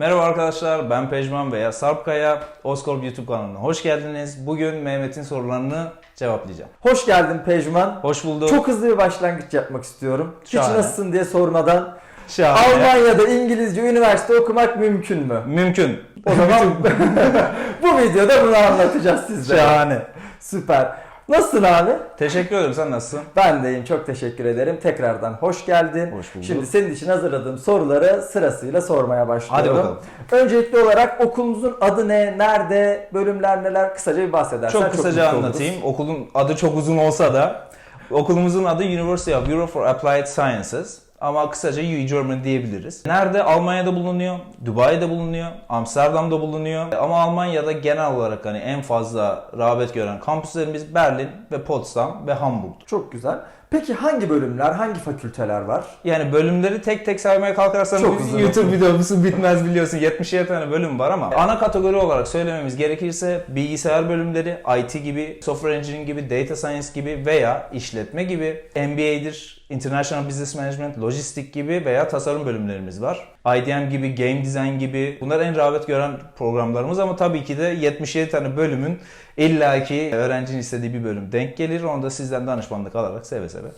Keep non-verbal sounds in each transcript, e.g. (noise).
Merhaba arkadaşlar ben Pejman veya Sarpkaya. Oscorp YouTube kanalına hoş geldiniz. Bugün Mehmet'in sorularını cevaplayacağım. Hoş geldin Pejman. Hoş bulduk. Çok hızlı bir başlangıç yapmak istiyorum. Hiç Şahane. nasılsın diye sormadan. Şahane. Almanya'da İngilizce üniversite okumak mümkün mü? Mümkün. O zaman (laughs) (laughs) bu videoda bunu anlatacağız sizlere. Şahane. Süper. Nasılsın abi? Teşekkür ederim. Sen nasılsın? Ben deyim. Çok teşekkür ederim. Tekrardan hoş geldin. Hoş bulduk. Şimdi senin için hazırladığım soruları sırasıyla sormaya başlıyorum. Hadi bakalım. Öncelikli olarak okulumuzun adı ne, nerede, bölümler neler kısaca bir bahsedersen Çok kısaca oluruz. anlatayım. Okulun adı çok uzun olsa da okulumuzun adı University of Europe for Applied Sciences. Ama kısaca UE Germany diyebiliriz. Nerede? Almanya'da bulunuyor, Dubai'de bulunuyor, Amsterdam'da bulunuyor. Ama Almanya'da genel olarak hani en fazla rağbet gören kampüslerimiz Berlin ve Potsdam ve Hamburg. Çok güzel. Peki hangi bölümler, hangi fakülteler var? Yani bölümleri tek tek saymaya kalkarsan Çok uzun. YouTube videosu bitmez biliyorsun. 77 tane bölüm var ama ana kategori olarak söylememiz gerekirse bilgisayar bölümleri, IT gibi, software engineering gibi, data science gibi veya işletme gibi, MBA'dir, International Business Management, lojistik gibi veya tasarım bölümlerimiz var. IDM gibi, game design gibi bunlar en rağbet gören programlarımız ama tabii ki de 77 tane bölümün illaki öğrencinin istediği bir bölüm denk gelir. Onu da sizden danışmanlık alarak seve seve.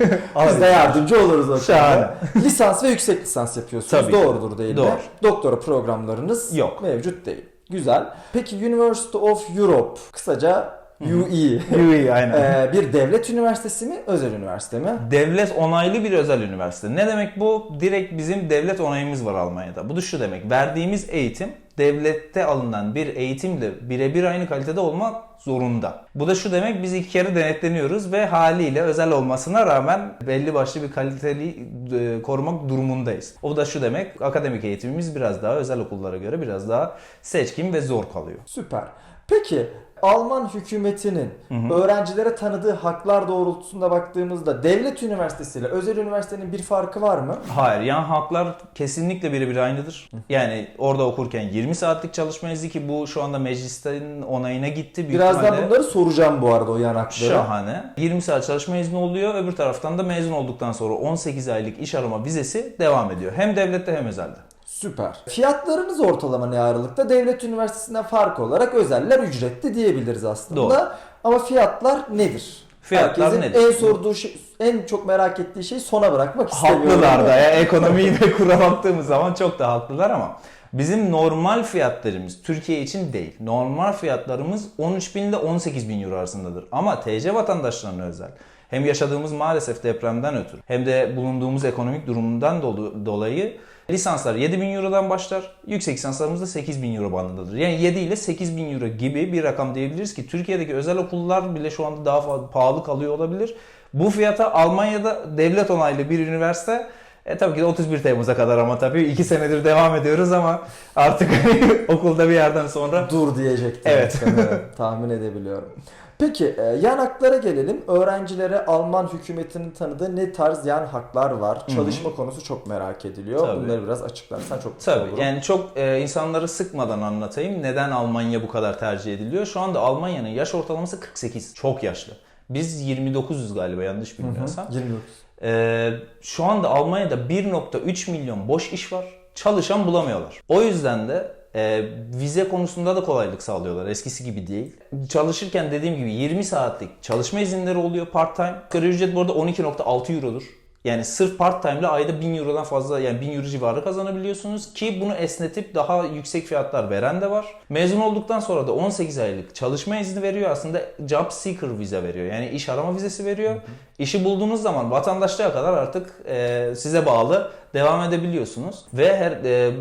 (laughs) Biz de yardımcı oluruz o Şahane. lisans ve yüksek lisans yapıyorsunuz. Tabii. Doğrudur değil Doğru. mi? Doktora programlarınız Yok. mevcut değil. Güzel. Peki University of Europe, kısaca UE, UE aynen. ee, bir devlet üniversitesi mi, özel üniversite mi? Devlet onaylı bir özel üniversite. Ne demek bu? Direkt bizim devlet onayımız var Almanya'da. Bu da şu demek. Verdiğimiz eğitim devlette alınan bir eğitimle birebir aynı kalitede olmak zorunda. Bu da şu demek biz iki kere denetleniyoruz ve haliyle özel olmasına rağmen belli başlı bir kaliteli e, korumak durumundayız. O da şu demek akademik eğitimimiz biraz daha özel okullara göre biraz daha seçkin ve zor kalıyor. Süper. Peki Alman hükümetinin öğrencilere tanıdığı haklar doğrultusunda baktığımızda devlet üniversitesi ile özel üniversitenin bir farkı var mı? Hayır, yan haklar kesinlikle birebir aynıdır. Yani orada okurken 20 saatlik çalışma izni ki bu şu anda meclisten onayına gitti. Büyük Birazdan ihtimalle bunları soracağım bu arada o yanakları. Şahane. 20 saat çalışma izni oluyor. Öbür taraftan da mezun olduktan sonra 18 aylık iş arama vizesi devam ediyor. Hem devlette hem özelde. Süper. Fiyatlarımız ortalama ne aralıkta? Devlet üniversitesinden fark olarak özeller ücretli diyebiliriz aslında. Doğru. Ama fiyatlar nedir? Fiyatlar Herkesin nedir? en sorduğu şey, en çok merak ettiği şey sona bırakmak istemiyorum. Haklılar da ya ekonomiyi de (laughs) kura baktığımız zaman çok da haklılar ama bizim normal fiyatlarımız Türkiye için değil. Normal fiyatlarımız 13 bin ile 18 bin euro arasındadır. Ama TC vatandaşlarına özel. Hem yaşadığımız maalesef depremden ötürü hem de bulunduğumuz ekonomik durumundan dolayı lisanslar 7 bin eurodan başlar. Yüksek lisanslarımız da 8 bin euro bandındadır. Yani 7 ile 8 bin euro gibi bir rakam diyebiliriz ki Türkiye'deki özel okullar bile şu anda daha pahalı kalıyor olabilir. Bu fiyata Almanya'da devlet onaylı bir üniversite e tabii ki de 31 Temmuz'a kadar ama tabii 2 senedir devam ediyoruz ama artık (laughs) okulda bir yerden sonra Dur diyecektim. Evet. (laughs) Tahmin edebiliyorum. Peki e, yan haklara gelelim. Öğrencilere Alman hükümetinin tanıdığı ne tarz yan haklar var? Çalışma konusu çok merak ediliyor. Tabii. Bunları biraz açıklarsan çok Tabii olurum. yani çok e, insanları sıkmadan anlatayım. Neden Almanya bu kadar tercih ediliyor? Şu anda Almanya'nın yaş ortalaması 48. Çok yaşlı. Biz 29'uz galiba yanlış bilmiyorsam. 29. Ee, şu anda Almanya'da 1.3 milyon boş iş var. Çalışan bulamıyorlar. O yüzden de e, vize konusunda da kolaylık sağlıyorlar. Eskisi gibi değil. Çalışırken dediğim gibi 20 saatlik çalışma izinleri oluyor part time. Asgari ücret bu arada 12.6 eurodur. Yani sırf part time ile ayda 1000 eurodan fazla yani 1000 euro civarı kazanabiliyorsunuz ki bunu esnetip daha yüksek fiyatlar veren de var. Mezun olduktan sonra da 18 aylık çalışma izni veriyor. Aslında job seeker vize veriyor. Yani iş arama vizesi veriyor. İşi bulduğunuz zaman vatandaşlığa kadar artık e, size bağlı devam edebiliyorsunuz. Ve her e,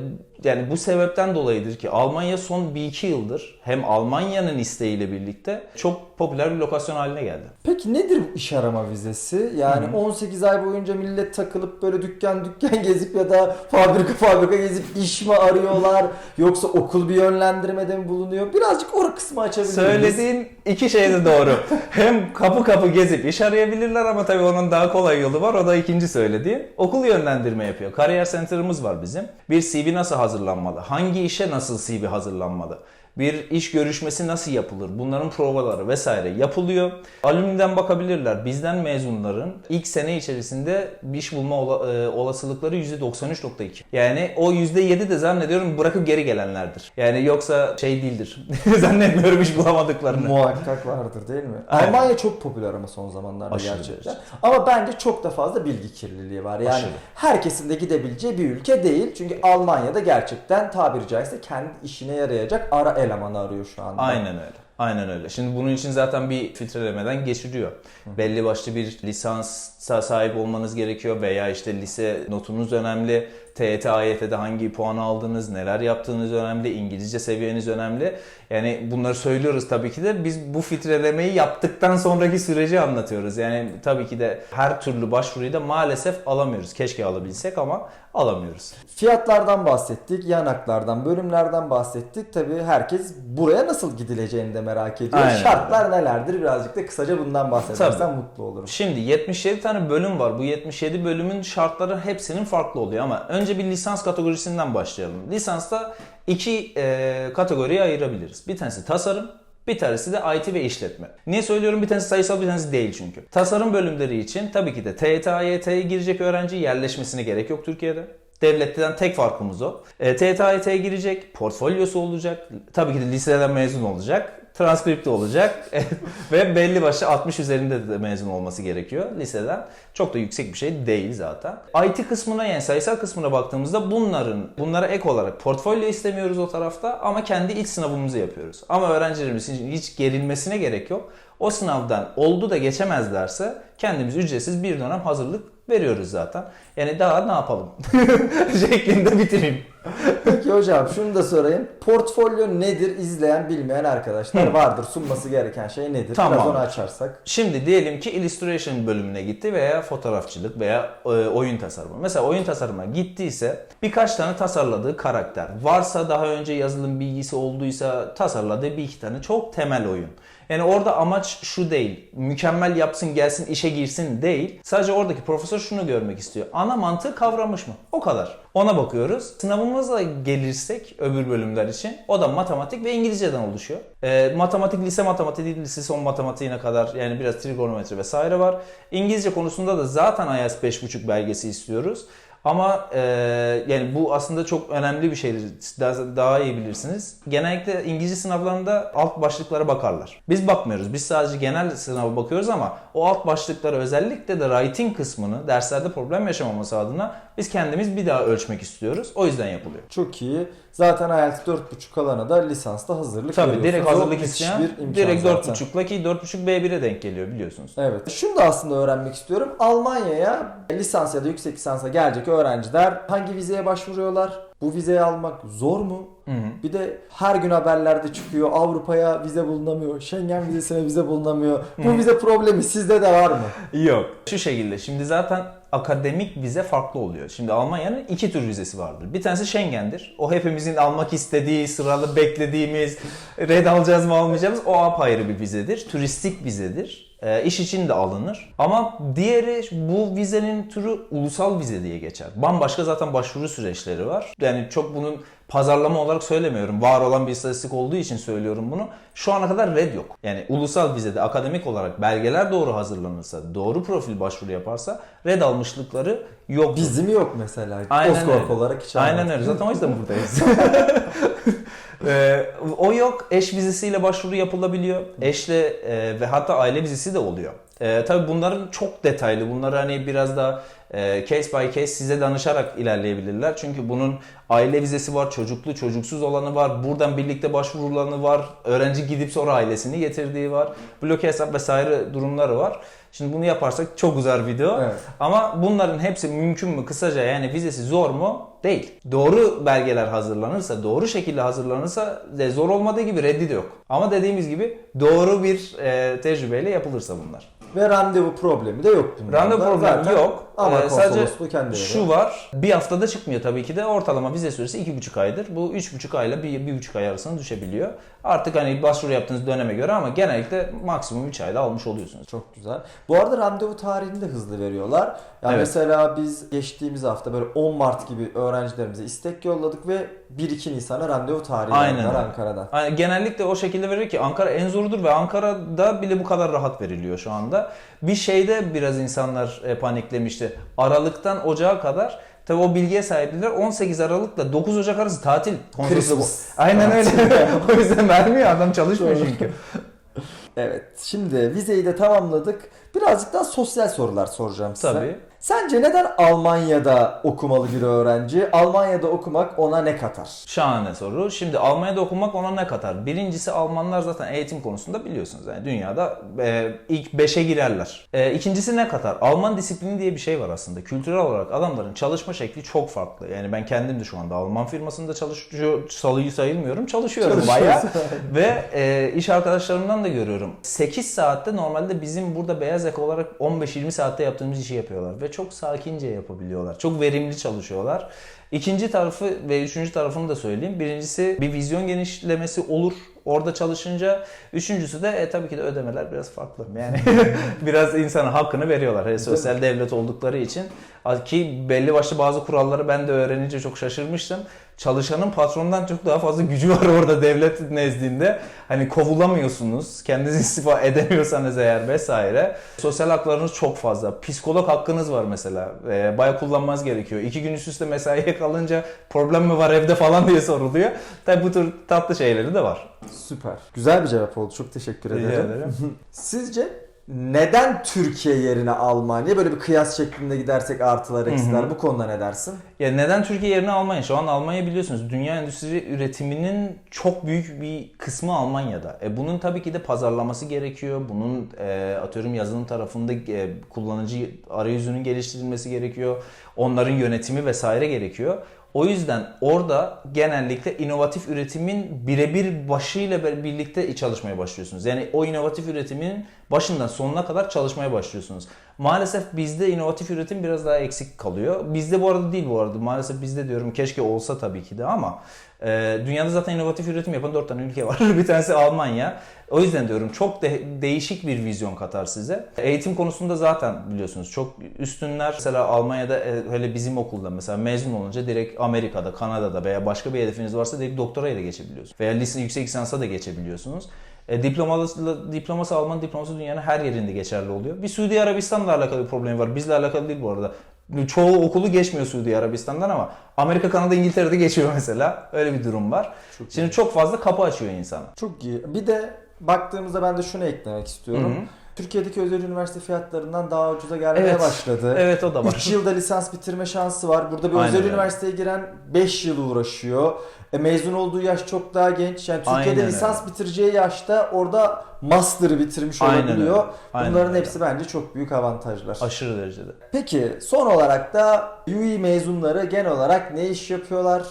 yani bu sebepten dolayıdır ki Almanya son bir iki yıldır hem Almanya'nın isteğiyle birlikte çok popüler bir lokasyon haline geldi. Peki nedir bu iş arama vizesi? Yani 18 ay boyunca millet takılıp böyle dükkan dükkan (laughs) gezip ya da fabrika fabrika gezip iş mi arıyorlar? Yoksa okul bir yönlendirmede mi bulunuyor? Birazcık o kısmı açabilir? Söylediğin iki şey de doğru. (laughs) hem kapı kapı gezip iş arayabilirler ama tabii onun daha kolay yolu var. O da ikinci söylediğin. Okul yönlendirme yapıyor. Kariyer Center'ımız var bizim. Bir CV nasıl hazırlanmalı? Hangi işe nasıl CV hazırlanmalı? Bir iş görüşmesi nasıl yapılır? Bunların provaları vesaire yapılıyor. Alümniden bakabilirler. Bizden mezunların ilk sene içerisinde iş bulma e, olasılıkları %93.2. Yani o %7 de zannediyorum bırakıp geri gelenlerdir. Yani yoksa şey değildir. (laughs) Zannetmiyorum iş bulamadıklarını. Muhakkak vardır değil mi? Aynen. Almanya çok popüler ama son zamanlarda Aşırı gerçekten. derece. Ama bence çok da fazla bilgi kirliliği var. Yani Aşırı. herkesin de gidebileceği bir ülke değil. Çünkü Almanya'da gerçekten tabiri caizse kendi işine yarayacak ara elemanı arıyor şu anda. Aynen öyle. Aynen öyle. Şimdi bunun için zaten bir filtrelemeden geçiriyor. Belli başlı bir lisansa sahip olmanız gerekiyor veya işte lise notunuz önemli. TYT, AYT'de hangi puanı aldınız, neler yaptığınız önemli, İngilizce seviyeniz önemli. Yani bunları söylüyoruz tabii ki de biz bu filtrelemeyi yaptıktan sonraki süreci anlatıyoruz. Yani tabii ki de her türlü başvuruyu da maalesef alamıyoruz. Keşke alabilsek ama alamıyoruz. Fiyatlardan bahsettik, yanaklardan, bölümlerden bahsettik. Tabii herkes buraya nasıl gidileceğini de merak ediyor. Aynen. Şartlar nelerdir? Birazcık da kısaca bundan bahsedersen Tabii. mutlu olurum. Şimdi 77 tane bölüm var. Bu 77 bölümün şartları hepsinin farklı oluyor ama önce bir lisans kategorisinden başlayalım. Lisansta iki e, kategoriye ayırabiliriz. Bir tanesi tasarım, bir tanesi de IT ve işletme. Niye söylüyorum? Bir tanesi sayısal, bir tanesi değil çünkü. Tasarım bölümleri için tabii ki de TYT, AYT'ye girecek öğrenci yerleşmesine gerek yok Türkiye'de. Devletten tek farkımız o. E, TYT, AYT'ye girecek, portfolyosu olacak. Tabii ki de liseden mezun olacak. Transkripti olacak (laughs) ve belli başlı 60 üzerinde de mezun olması gerekiyor liseden. Çok da yüksek bir şey değil zaten. IT kısmına yani sayısal kısmına baktığımızda bunların bunlara ek olarak portfolyo istemiyoruz o tarafta ama kendi iç sınavımızı yapıyoruz. Ama öğrencilerimizin hiç gerilmesine gerek yok. O sınavdan oldu da geçemezlerse kendimiz ücretsiz bir dönem hazırlık veriyoruz zaten. Yani daha ne yapalım (laughs) şeklinde bitireyim. Peki hocam şunu da sorayım. Portfolyo nedir izleyen bilmeyen arkadaşlar Hı. vardır. Sunması gereken şey nedir? Tamam. Biraz onu açarsak. Şimdi diyelim ki illustration bölümüne gitti veya fotoğrafçılık veya e, oyun tasarımı. Mesela oyun tasarımına gittiyse birkaç tane tasarladığı karakter. Varsa daha önce yazılım bilgisi olduysa tasarladığı bir iki tane çok temel oyun. Yani orada amaç şu değil. Mükemmel yapsın gelsin işe girsin değil. Sadece oradaki profesör şunu görmek istiyor. Ana mantığı kavramış mı? O kadar. Ona bakıyoruz. Sınavımıza gelirsek öbür bölümler için o da matematik ve İngilizceden oluşuyor. Ee, matematik lise matematiği, lise son matematiğine kadar yani biraz trigonometri vesaire var. İngilizce konusunda da zaten IELTS 5.5 belgesi istiyoruz. Ama e, yani bu aslında çok önemli bir şeydir. Daha, daha iyi bilirsiniz. Genellikle İngilizce sınavlarında alt başlıklara bakarlar. Biz bakmıyoruz. Biz sadece genel sınava bakıyoruz ama o alt başlıklara özellikle de writing kısmını derslerde problem yaşamaması adına biz kendimiz bir daha ölçmek istiyoruz. O yüzden yapılıyor. Çok iyi. Zaten IELTS 4.5 alana da lisansta hazırlık Tabii direkt hazırlık isteyen direkt zaten. 4.5'la ki 4.5 B1'e denk geliyor biliyorsunuz. Evet. Şunu da aslında öğrenmek istiyorum. Almanya'ya lisans ya da yüksek lisansa gelecek öğrenciler hangi vizeye başvuruyorlar? Bu vizeyi almak zor mu? Hı hı. Bir de her gün haberlerde çıkıyor Avrupa'ya vize bulunamıyor, Schengen vizesine vize bulunamıyor. Bu Hı. vize problemi sizde de var mı? Yok. Şu şekilde şimdi zaten akademik vize farklı oluyor. Şimdi Almanya'nın iki tür vizesi vardır. Bir tanesi Schengen'dir. O hepimizin almak istediği, sıralı beklediğimiz, red alacağız mı almayacağımız o apayrı bir vizedir. Turistik vizedir. E, iş için de alınır. Ama diğeri bu vizenin türü ulusal vize diye geçer. Bambaşka zaten başvuru süreçleri var. Yani çok bunun pazarlama olarak söylemiyorum. Var olan bir istatistik olduğu için söylüyorum bunu. Şu ana kadar red yok. Yani ulusal vizede akademik olarak belgeler doğru hazırlanırsa, doğru profil başvuru yaparsa red almışlıkları yok. Bizim yok mesela. Aynen Oscorp öyle. olarak hiç Aynen öyle. Zaten o yüzden buradayız. (laughs) Ee, o yok. Eş vizesiyle başvuru yapılabiliyor. Eşle e, ve hatta aile vizesi de oluyor. E, tabii bunların çok detaylı. Bunları hani biraz da e, case by case size danışarak ilerleyebilirler. Çünkü bunun aile vizesi var, çocuklu, çocuksuz olanı var. Buradan birlikte başvurulanı var. Öğrenci gidip sonra ailesini getirdiği var. Bloke hesap vesaire durumları var. Şimdi bunu yaparsak çok uzar video. Evet. Ama bunların hepsi mümkün mü kısaca yani vizesi zor mu? Değil. Doğru belgeler hazırlanırsa, doğru şekilde hazırlanırsa zor olmadığı gibi reddi de yok. Ama dediğimiz gibi doğru bir e, tecrübeyle yapılırsa bunlar. Ve randevu problemi de yok. Randevu problemi Zaten yok. Amaç Ee, sadece konsolosluğu kendi. Şu var, bir haftada çıkmıyor tabii ki de ortalama vize süresi iki buçuk aydır. Bu üç buçuk ayla bir, bir buçuk ay arasında düşebiliyor. Artık hani başvuru yaptığınız döneme göre ama genellikle maksimum 3 ayda almış oluyorsunuz. Çok güzel. Bu arada randevu tarihini de hızlı veriyorlar. Yani Evet. mesela biz geçtiğimiz hafta böyle 10 Mart gibi öğrencilerimize istek yolladık ve 1-2 Nisan'a randevu tarihi Aynen. Ankara'dan. Yani genellikle o şekilde veriyor ki Ankara en zorudur ve Ankara'da bile bu kadar rahat veriliyor şu anda. Bir şeyde biraz insanlar e, paniklemişti. Aralıktan Ocağa kadar Tabii o bilgiye sahiptiler. 18 Aralık'la 9 Ocak arası tatil. Konsolosu bu. Aynen öyle. (laughs) o yüzden vermiyor adam çalışmıyor Doğru. çünkü. Evet. Şimdi vizeyi de tamamladık. Birazcık daha sosyal sorular soracağım size. Tabii. Sence neden Almanya'da okumalı bir öğrenci? Almanya'da okumak ona ne katar? Şahane soru. Şimdi Almanya'da okumak ona ne katar? Birincisi Almanlar zaten eğitim konusunda biliyorsunuz. Yani dünyada e, ilk 5'e girerler. E, ikincisi ne katar? Alman disiplini diye bir şey var aslında. Kültürel olarak adamların çalışma şekli çok farklı. Yani ben kendim de şu anda Alman firmasında çalışıyor, salıyı sayılmıyorum. Çalışıyorum bayağı. Ve e, iş arkadaşlarımdan da görüyorum. 8 saatte normalde bizim burada beyaz yaka olarak 15-20 saatte yaptığımız işi yapıyorlar. Ve çok sakince yapabiliyorlar. Çok verimli çalışıyorlar. İkinci tarafı ve üçüncü tarafını da söyleyeyim. Birincisi bir vizyon genişlemesi olur orada çalışınca. Üçüncüsü de e, tabii ki de ödemeler biraz farklı. Yani (laughs) biraz insana hakkını veriyorlar. Hele sosyal devlet oldukları için. Ki belli başlı bazı kuralları ben de öğrenince çok şaşırmıştım. Çalışanın patrondan çok daha fazla gücü var orada devlet nezdinde. Hani kovulamıyorsunuz. Kendiniz (laughs) istifa edemiyorsanız eğer vesaire. Sosyal haklarınız çok fazla. Psikolog hakkınız var mesela. E, bayağı kullanmanız gerekiyor. İki gün üst üste mesaiye kalınca problem mi var evde falan diye soruluyor. Tabi bu tür tatlı şeyleri de var. Süper. Güzel bir cevap oldu. Çok teşekkür ederim. (laughs) Sizce neden Türkiye yerine Almanya? Böyle bir kıyas şeklinde gidersek artılar eksiler. Bu konuda ne dersin? Ya neden Türkiye yerine Almanya? Şu an Almanya biliyorsunuz dünya endüstri üretiminin çok büyük bir kısmı Almanya'da. E bunun tabii ki de pazarlaması gerekiyor. Bunun e, atıyorum yazılım tarafında e, kullanıcı arayüzünün geliştirilmesi gerekiyor. Onların yönetimi vesaire gerekiyor. O yüzden orada genellikle inovatif üretimin birebir başıyla birlikte çalışmaya başlıyorsunuz. Yani o inovatif üretimin başından sonuna kadar çalışmaya başlıyorsunuz. Maalesef bizde inovatif üretim biraz daha eksik kalıyor. Bizde bu arada değil bu arada. Maalesef bizde diyorum keşke olsa tabii ki de ama e, dünyada zaten inovatif üretim yapan 4 tane ülke var. (laughs) bir tanesi Almanya. O yüzden diyorum çok de- değişik bir vizyon katar size. Eğitim konusunda zaten biliyorsunuz çok üstünler. Mesela Almanya'da e, öyle bizim okulda mesela mezun olunca direkt Amerika'da, Kanada'da veya başka bir hedefiniz varsa direkt doktoraya da geçebiliyorsunuz. Veya lise, yüksek lisansa da geçebiliyorsunuz. E, diploması, diploması Alman diploması dünyanın her yerinde geçerli oluyor. Bir Suudi Arabistan'la alakalı bir problem var. Bizle alakalı değil bu arada. Çoğu okulu geçmiyor Suudi Arabistan'dan ama Amerika, Kanada, İngiltere'de geçiyor (laughs) mesela. Öyle bir durum var. Çok Şimdi çok fazla kapı açıyor insana. Çok iyi. Bir de baktığımızda ben de şunu eklemek istiyorum. Hı hı. Türkiye'deki özel üniversite fiyatlarından daha ucuza gelmeye Evet. başladı. Evet o da var. 3 yılda lisans bitirme şansı var. Burada bir Aynen özel öyle. üniversiteye giren 5 yıl uğraşıyor. E, mezun olduğu yaş çok daha genç. Yani Türkiye'de Aynen lisans bitireceği yaşta orada master'ı bitirmiş Aynen olabiliyor. öyle. Aynen Bunların öyle. hepsi bence çok büyük avantajlar. Aşırı derecede. Peki son olarak da UI mezunları genel olarak ne iş yapıyorlar?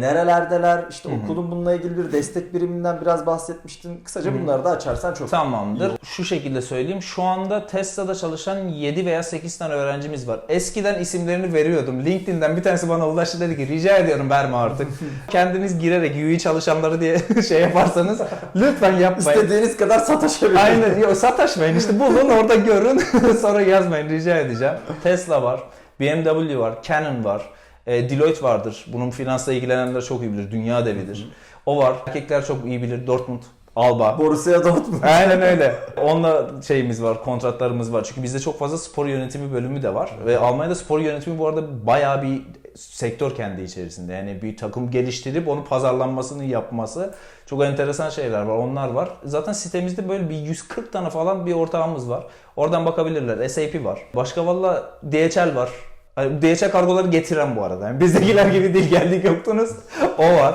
Nerelerdeler? İşte okulun bununla ilgili bir destek biriminden biraz bahsetmiştin. Kısaca bunları da açarsan çok Tamamdır. Şu şekilde söyleyeyim. Şu anda Tesla'da çalışan 7 veya 8 tane öğrencimiz var. Eskiden isimlerini veriyordum. LinkedIn'den bir tanesi bana ulaştı dedi ki rica ediyorum verme artık. (laughs) Kendiniz girerek UI çalışanları diye (laughs) şey yaparsanız lütfen yapmayın. İstediğiniz kadar sataşabilirsiniz. Aynen. Yok sataşmayın işte bulun orada görün (laughs) sonra yazmayın rica edeceğim. Tesla var, BMW var, Canon var, e, Deloitte vardır. Bunun finansla ilgilenenler çok iyi bilir. Dünya devidir. O var. Erkekler çok iyi bilir. Dortmund, Alba. Borussia Dortmund. Aynen öyle. Onunla şeyimiz var, kontratlarımız var. Çünkü bizde çok fazla spor yönetimi bölümü de var. Ve Almanya'da spor yönetimi bu arada bayağı bir sektör kendi içerisinde. Yani bir takım geliştirip onu pazarlanmasını yapması çok enteresan şeyler var. Onlar var. Zaten sitemizde böyle bir 140 tane falan bir ortağımız var. Oradan bakabilirler. SAP var. Başka valla DHL var. Yani DHL kargoları getiren bu arada. Yani bizdekiler gibi değil geldik yoktunuz. o var.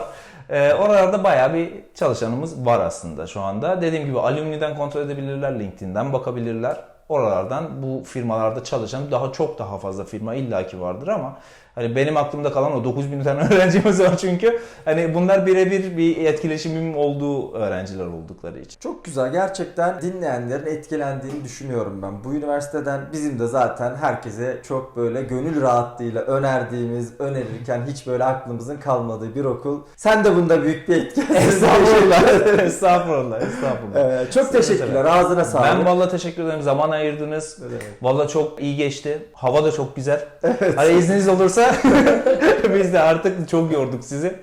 Ee, oralarda bayağı bir çalışanımız var aslında şu anda. Dediğim gibi alumni'den kontrol edebilirler, LinkedIn'den bakabilirler. Oralardan bu firmalarda çalışan daha çok daha fazla firma illaki vardır ama Hani benim aklımda kalan o 9000 tane (laughs) öğrencimiz var çünkü. Hani bunlar birebir bir etkileşimim olduğu öğrenciler oldukları için. Çok güzel. Gerçekten dinleyenlerin etkilendiğini düşünüyorum ben. Bu üniversiteden bizim de zaten herkese çok böyle gönül rahatlığıyla önerdiğimiz, önerirken hiç böyle aklımızın kalmadığı bir okul. Sen de bunda büyük bir etkisin. (laughs) (laughs) estağfurullah, estağfurullah, estağfurullah. Ee, çok teşekkürler. Ağzına sağlık. Ben valla teşekkür ederim. Zaman ayırdınız. Ne demek. Valla çok iyi geçti. Hava da çok güzel. Hani izniniz olursa (laughs) biz de artık çok yorduk sizi.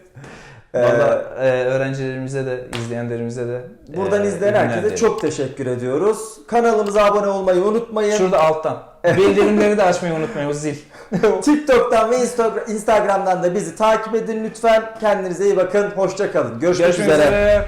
Ee, Valla e, öğrencilerimize de, izleyenlerimize de Buradan e, izleyen herkese dilerim. çok teşekkür ediyoruz. Kanalımıza abone olmayı unutmayın. Şurada alttan. Bildirimleri de açmayı unutmayın o zil. (laughs) TikTok'tan ve Insta- Instagram'dan da bizi takip edin lütfen. Kendinize iyi bakın. Hoşça kalın. Görüşmek, Görüşmek üzere. üzere.